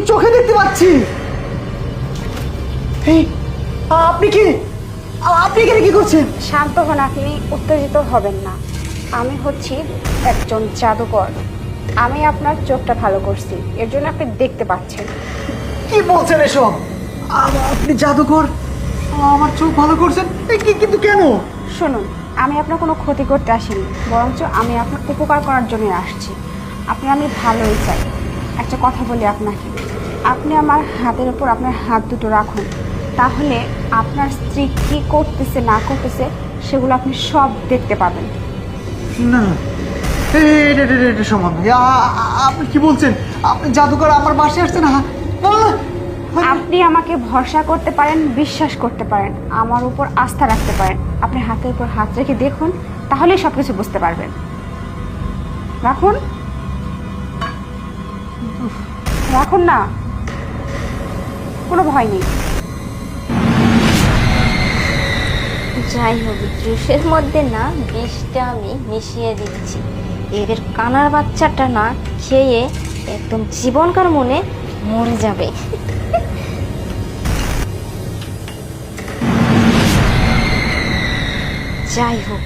চোখে দেখতে পাচ্ছি। এই আপনি কি? আপনি এখানে কি করছেন? শান্ত হন আপনি উত্তেজিত হবেন না। আমি হচ্ছি একজন জাদুকর। আমি আপনার চোখটা ভালো করছি এর জন্য আপনি দেখতে পাচ্ছেন। কি বলছেন এসব? আ- আপনি জাদুকর? আমার চোখ ভালো করছেন? এই কি- কিন্তু কেন? শুনুন আমি আপনার কোনো ক্ষতি করতে আসিনি বরঞ্চ আমি আপনার উপকার করার জন্য আসছি। আপনি আমি ভালোই চাই। একটা কথা বলি আপনাকে। আপনি আমার হাতের উপর আপনার হাত দুটো রাখুন। তাহলে আপনার স্ত্রী কী করতেছে না করতেছে সেগুলো আপনি সব দেখতে পাবেন। না। এটা সমান আপনি কি বলছেন? আপনি জাদুকর আমার বাসায় আসছেন আ- আপনি আমাকে ভরসা করতে পারেন বিশ্বাস করতে পারেন আমার উপর আস্থা রাখতে পারেন। আপনি হাতের উপর হাত রেখে দেখুন তাহলেই সব কিছু বুঝতে পারবেন। রাখুন। রাখুন না। কোনো ভয় নেই। যাই হোক, জুসের মধ্যে না বিষটা আমি মিশিয়ে দিচ্ছি। এদের কানার বাচ্চাটা না খেয়ে একদম জীবনকার মনে মরে যাবে। যাই হোক,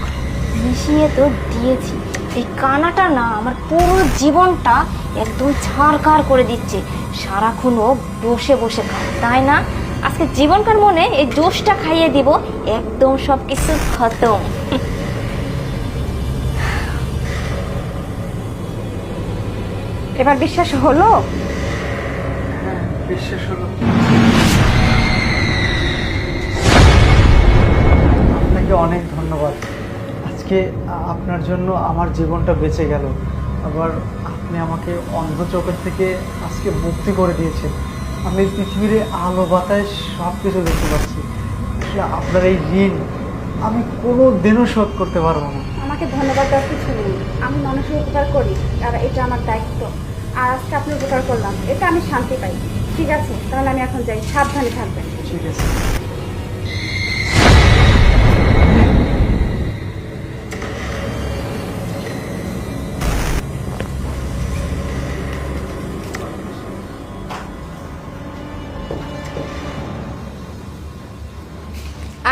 মিশিয়ে তো দিয়েছি। এই কানাটা না আমার পুরো জীবনটা একদম ছাড়কার করে দিচ্ছে। সারাক্ষণ ও বসে বসে খায় তাই না? আজকে জীবনকার মনে এই জোশটা খাইয়ে দিব একদম সব কিছু খতম। এবার বিশ্বাস হলো? হ্যাঁ, বিশ্বাস হলো। অনেক ধন্যবাদ। আজকে আপনার জন্য আমার জীবনটা বেঁচে গেল। আবার আপনি আমাকে অন্ধ চোখের থেকে আজকে মুক্তি করে দিয়েছেন। আমি পৃথিবীর আলো বাতাস সব কিছু দেখতে পাচ্ছি। আপনার এই ঋণ আমি কোনো দিনও শোধ করতে পারব না। আমাকে ধন্যবাদ দেওয়ার কিছু নেই। আমি মানুষের উপকার করি আর এটা আমার দায়িত্ব। আর আজকে আপনি উপকার করলাম এটা আমি শান্তি পাই। ঠিক আছে তাহলে আমি এখন যাই। সাবধানে থাকবেন। ঠিক আছে।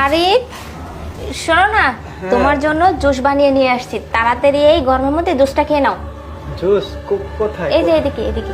আরে শোনো না তোমার জন্য জুস বানিয়ে নিয়ে আসছি। তাড়াতাড়ি এই গরমের মধ্যে জুসটা খেয়ে নাও। জুস কোথায়? এই যে এদিকে এদিকে।